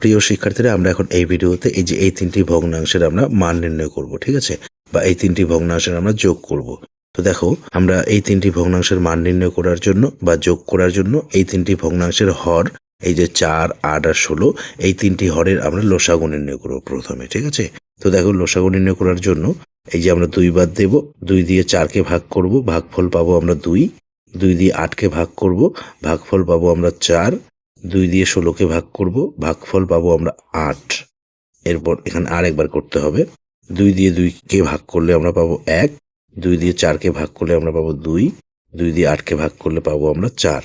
প্রিয় শিক্ষার্থীরা, আমরা এখন এই ভিডিওতে এই যে এই তিনটি ভগ্নাংশের আমরা মান নির্ণয় করব, ঠিক আছে? বা এই তিনটি ভগ্নাংশের আমরা যোগ করব। তো দেখো, আমরা এই তিনটি ভগ্নাংশের মান নির্ণয় করার জন্য বা যোগ করার জন্য এই তিনটি ভগ্নাংশের হর, এই যে চার, আট আর ষোলো, এই তিনটি হরের আমরা লসাগু নির্ণয় করব প্রথমে, ঠিক আছে? তো দেখো, লসাগু নির্ণয় করার জন্য এই যে আমরা দুই বাদ দেব, দুই দিয়ে চারকে ভাগ করব, ভাগফল পাবো আমরা দুই দুই দিয়ে আটকে ভাগ করব, ভাগফল পাবো আমরা চার দুই দিয়ে ষোলোকে ভাগ করব, ভাগফল পাবো আমরা আট। এরপর এখানে আর একবার করতে হবে। দুই দিয়ে দুইকে ভাগ করলে আমরা পাবো এক। দুই দিয়ে চারকে ভাগ করলে আমরা পাবো দুই। দুই দিয়ে আটকে ভাগ করলে পাবো আমরা চার।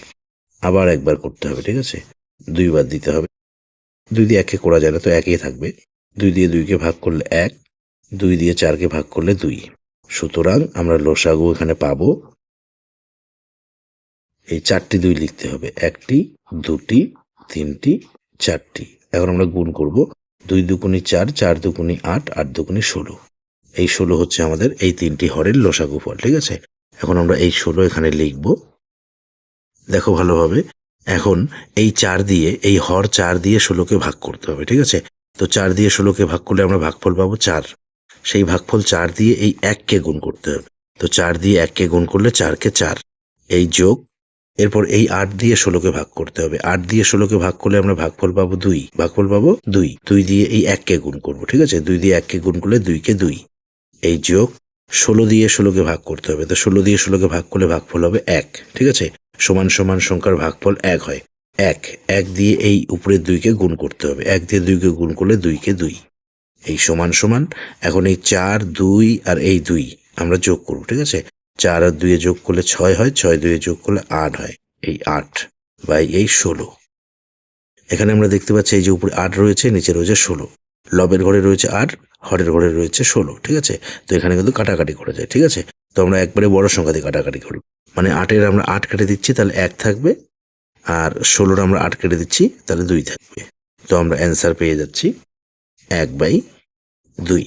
আবার একবার করতে হবে, ঠিক আছে? দুইবার দিতে হবে। দুই দিয়ে একে করা যায় না, তো একই থাকবে। দুই দিয়ে দুইকে ভাগ করলে এক। দুই দিয়ে চারকে ভাগ করলে দুই। সুতরাং আমরা লসাগু এখানে পাবো এই চারটি দুই লিখতে হবে। একটি, দুটি, তিনটি, চারটি। এখন আমরা গুণ করব। দুই দুগুণি চার চার দুগুণি আট আট দুগুণি ষোলো। এই ষোলো হচ্ছে আমাদের এই তিনটি হরের লসাগু ফল, ঠিক আছে? এখন আমরা এই ষোলো এখানে লিখব। দেখো ভালোভাবে। এখন এই চার দিয়ে, এই হর চার দিয়ে ষোলোকে ভাগ করতে হবে, ঠিক আছে? তো চার দিয়ে ষোলোকে ভাগ করলে আমরা ভাগফল পাবো চার। সেই ভাগফল চার দিয়ে এই এককে গুণ করতে হবে। তো চার দিয়ে এককে গুণ করলে চারকে চার। এই যোগ এরপর এই আট দিয়ে ষোলোকে ভাগ করতে হবে। আট দিয়ে ষোলোকে ভাগ করলে আমরা ভাগফল পাবো দুই। ভাগফল পাবো দুই। দুই দিয়ে এই এককে গুণ করব, ঠিক আছে? দুই দিয়ে এককে গুণ করলে দুইকে দুই। এই যোগ ষোলো দিয়ে ষোলোকে ভাগ করতে হবে। তো ষোলো দিয়ে ষোলোকে ভাগ করলে ভাগফল হবে এক, ঠিক আছে? সমান সমান সংখ্যার ভাগফল এক হয়। এক। এক দিয়ে এই উপরের দুইকে গুণ করতে হবে। এক দিয়ে দুইকে গুণ করলে দুইকে দুই। এই সমান সমান এখন এই চার, দুই আর এই দুই আমরা যোগ করব, ঠিক আছে? চার আর দুয়ে যোগ করলে ছয় হয়, ছয় দুয়ে যোগ করলে আট হয়, এই আট বাই এই ষোলো। এখানে আমরা দেখতে পাচ্ছি এই যে উপরে আট রয়েছে, নিচে রয়েছে ষোলো। লবের ঘরে রয়েছে আট, হরের ঘরে রয়েছে ষোলো, ঠিক আছে? তো এখানে কিন্তু কাটাকাটি করা যায়, ঠিক আছে? তো আমরা একবারে বড় সংখ্যা দিয়ে কাটাকাটি করব। মানে আটের আমরা আট কেটে দিচ্ছি, তাহলে এক থাকবে। আর ষোলোর আমরা আট কেটে দিচ্ছি, তাহলে দুই থাকবে। তো আমরা অ্যান্সার পেয়ে যাচ্ছি, এক বাই দুই।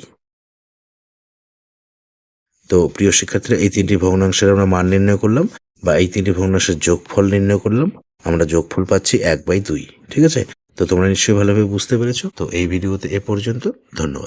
তো প্রিয় শিক্ষার্থীরা, এই তিনটি ভগ্নাংশের আমরা মান নির্ণয় করলাম বা এই তিনটি ভগ্নাংশের যোগফল নির্ণয় করলাম। আমরা যোগফল পাচ্ছি এক বাই দুই, ঠিক আছে? তো তোমরা নিশ্চয়ই ভালোভাবে বুঝতে পেরেছ। তো এই ভিডিওতে এ পর্যন্ত, ধন্যবাদ।